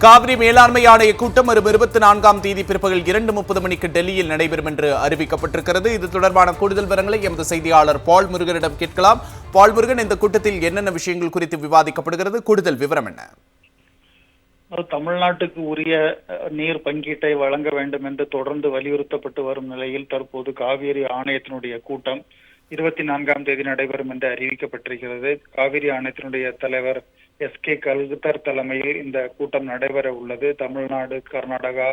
காவிரி மேலாண்மை ஆணைய கூட்டம் வரும் இருபத்தி நான்காம் தேதி பிற்பகல் இரண்டு முப்பது மணிக்கு டெல்லியில் நடைபெறும் என்று அறிவிக்கப்பட்டிருக்கிறது. இது தொடர்பான கூடுதல் விவரங்களை எமது செய்தியாளர் பால் முருகனிடம் கேட்கலாம். பால் முருகன் இந்த கூட்டத்தில் என்னென்ன விஷயங்கள் குறித்து விவாதிக்கப்படுகிறது? கூடுதல் விவரம் என்ன? தமிழ்நாட்டுக்கு உரிய அஹ், நீர் பங்கீட்டை வழங்க வேண்டும் என்று தொடர்ந்து வலியுறுத்தப்பட்டு வரும் நிலையில் தற்போது காவிரி ஆணையத்தினுடைய கூட்டம் இருபத்தி நான்காம் தேதி நடைபெறும் என்று அறிவிக்கப்பட்டிருக்கிறது. காவிரி ஆணையத்தினுடைய தலைவர் எஸ் கே கல்குத்தர் தலைமையில் இந்த கூட்டம் நடைபெற உள்ளது. தமிழ்நாடு கர்நாடகா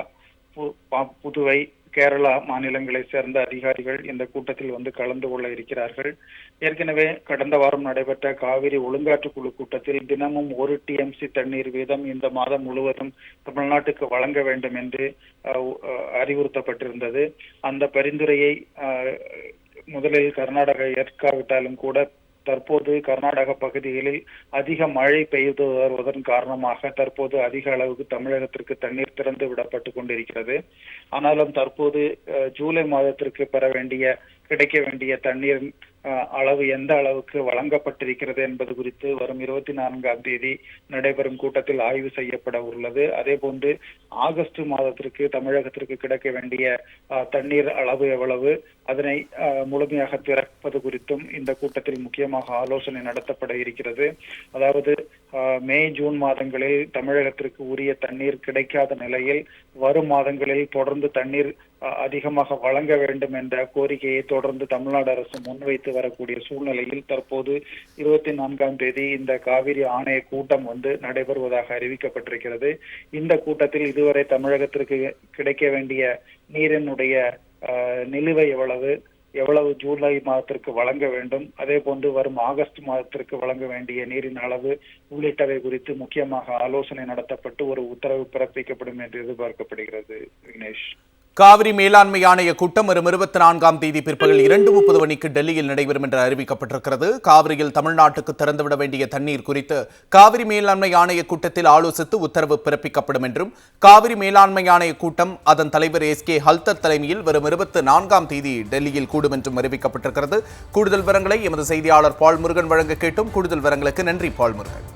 பு- பா- புதுவை கேரளா மாநிலங்களை சேர்ந்த அதிகாரிகள் இந்த கூட்டத்தில் வந்து கலந்து கொள்ள இருக்கிறார்கள். ஏற்கனவே கடந்த வாரம் நடைபெற்ற காவிரி ஒழுங்காற்று குழு கூட்டத்தில் தினமும் ஒரு டிஎம்சி தண்ணீர் வீதம் இந்த மாதம் முழுவதும் தமிழ்நாட்டுக்கு வழங்க வேண்டும் என்று அஹ், அறிவுறுத்தப்பட்டிருந்தது. அந்த பரிந்துரையை முதலில் கர்நாடகா ஏற்காவிட்டாலும் கூட தற்போது கர்நாடக பகுதிகளில் அதிக மழை பெய்து வருவதன் காரணமாக தற்போது அதிக அளவுக்கு தமிழகத்திற்கு தண்ணீர் திறந்து விடப்பட்டு கொண்டிருக்கிறது. ஆனாலும் தற்போது அஹ், ஜூலை மாதத்திற்கு பெற வேண்டிய கிடைக்க வேண்டிய தண்ணீர் அளவு எந்த அளவுக்கு வழங்கப்பட்டிருக்கிறது என்பது குறித்து வரும் இருபத்தி நான்காம் தேதி நடைபெறும் கூட்டத்தில் ஆய்வு செய்யப்பட உள்ளது. அதே போன்று ஆகஸ்ட் மாதத்திற்கு தமிழகத்திற்கு கிடைக்க வேண்டிய தண்ணீர் அளவு எவ்வளவு அதனை அஹ், முழுமையாக திறப்பது குறித்தும் இந்த கூட்டத்தில் முக்கியமாக ஆலோசனை நடத்தப்பட இருக்கிறது. அதாவது மே ஜூன் மாதங்களில் தமிழகத்திற்கு உரிய தண்ணீர் கிடைக்காத நிலையில் வரும் மாதங்களில் தொடர்ந்து தண்ணீர் அதிகமாக வழங்க வேண்டும் என்ற கோரிக்கையை தொடர்ந்து தமிழ்நாடு அரசு முன்வைத்து வரக்கூடிய சூழ்நிலையில் தற்போது இருபத்தி நான்காம் தேதி இந்த காவிரி ஆணைய கூட்டம் வந்து நடைபெறுவதாக அறிவிக்கப்பட்டிருக்கிறது. இந்த கூட்டத்தில் இதுவரை தமிழகத்திற்கு கிடைக்க வேண்டிய நீரினுடைய நிலுவை எவ்வளவு எவ்வளவு ஜூலை மாதத்திற்கு வழங்க வேண்டும் அதே போன்று வரும் ஆகஸ்ட் மாதத்திற்கு வழங்க வேண்டிய நீரின் அளவு உள்ளிட்டவை குறித்து முக்கியமாக ஆலோசனை நடத்தப்பட்டு ஒரு உத்தரவு பிறப்பிக்கப்படும் என்று எதிர்பார்க்கப்படுகிறது விக்னேஷ். காவிரி மேலாண்மை ஆணைய கூட்டம் வரும் இருபத்தி நான்காம் தேதி பிற்பகல் இரண்டு முப்பது மணிக்கு டெல்லியில் நடைபெறும் என்று அறிவிக்கப்பட்டிருக்கிறது. காவிரியில் தமிழ்நாட்டுக்கு திறந்துவிட வேண்டிய தண்ணீர் குறித்து காவிரி மேலாண்மை ஆணைய கூட்டத்தில் ஆலோசித்து உத்தரவு பிறப்பிக்கப்படும் என்றும் காவிரி மேலாண்மை ஆணைய கூட்டம் அதன் தலைவர் எஸ் கே ஹல்தர் தலைமையில் வரும் இருபத்தி நான்காம் தேதி டெல்லியில் கூடும் என்றும் அறிவிக்கப்பட்டிருக்கிறது. கூடுதல் விவரங்களை எமது செய்தியாளர் பால் முருகன் வழங்க கேட்டும். கூடுதல் விவரங்களுக்கு நன்றி பால் முருகன்